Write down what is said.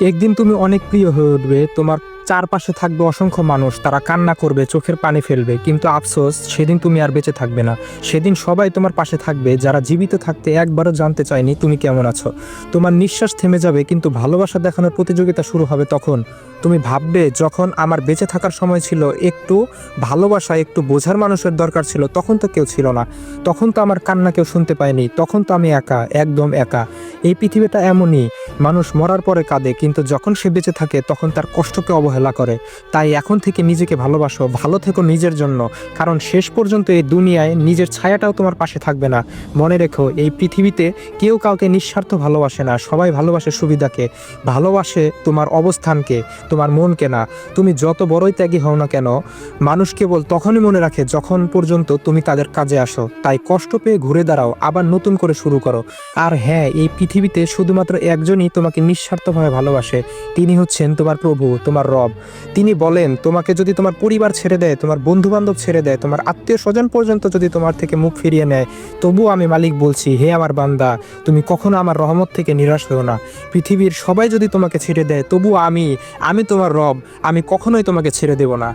একদিন তুমি অনেক প্রিয় হয়ে উঠবে তোমার চারপাশে থাকবে অসংখ্য মানুষ, তারা কান্না করবে, চোখের পানি ফেলবে, কিন্তু আফসোস, সেদিন তুমি আর বেঁচে থাকবে না। সেদিন সবাই তোমার পাশে থাকবে, যারা জীবিত থাকতে একবারও জানতে চায়নি তুমি কেমন আছো। তোমার নিঃশ্বাস থেমে যাবে, কিন্তু ভালোবাসা দেখানোর প্রতিযোগিতা শুরু হবে তখন। তুমি ভাববে, যখন আমার বেঁচে থাকার সময় ছিল, একটু ভালোবাসা, একটু বোঝার মানুষের দরকার ছিল, তখন তো কেউ ছিল না। তখন তো আমার কান্না কেউ শুনতে পায়নি, তখন তো আমি একা, একদম একা। এই পৃথিবীটা এমনই, মানুষ মরার পরে কাঁদে, কিন্তু যখন সে বেঁচে থাকে, তখন তার কষ্টকে অবহেলা করে। তাই এখন থেকে নিজেকে ভালোবাসো, ভালো থেকো নিজের জন্য, কারণ শেষ পর্যন্ত এই দুনিয়ায় নিজের ছায়াটাও তোমার পাশে থাকবে না। মনে রেখো, এই পৃথিবীতে কেউ কাউকে নিঃস্বার্থ ভালোবাসে না, সবাই ভালোবাসে সুবিধাকে। ভালোবাসে তোমার অবস্থানকে, তোমার মনকে না। তুমি যত বড়ই ত্যাগী হও না কেন, মানুষ কেবল তখনই মনে রাখে যখন পর্যন্ত তুমি তাদের কাজে আসো। তাই কষ্ট পেয়ে ঘুরে দাঁড়াও, আবার নতুন করে শুরু করো। আর হ্যাঁ এই পৃথিবীতে শুধুমাত্র একজনই তোমাকে নিঃস্বার্থভাবে ভালোবাসে। তিনি হচ্ছেন তোমার প্রভু, তোমার রব। তিনি বলেন, তোমাকে যদি তোমার পরিবার ছেড়ে দেয়, তোমার বন্ধু বান্ধব ছেড়ে দেয়, তোমার আত্মীয় স্বজন পর্যন্ত যদি তোমার থেকে মুখ ফিরিয়ে নেয়, তবুও আমি মালিক বলছি, হে আমার বান্দা, তুমি কখনো আমার রহমত থেকে নিরাশ হও না। পৃথিবীর সবাই যদি তোমাকে ছেড়ে দেয় তবু আমি আমি তোমার রব, আমি কখনোই তোমাকে ছেড়ে দেব না।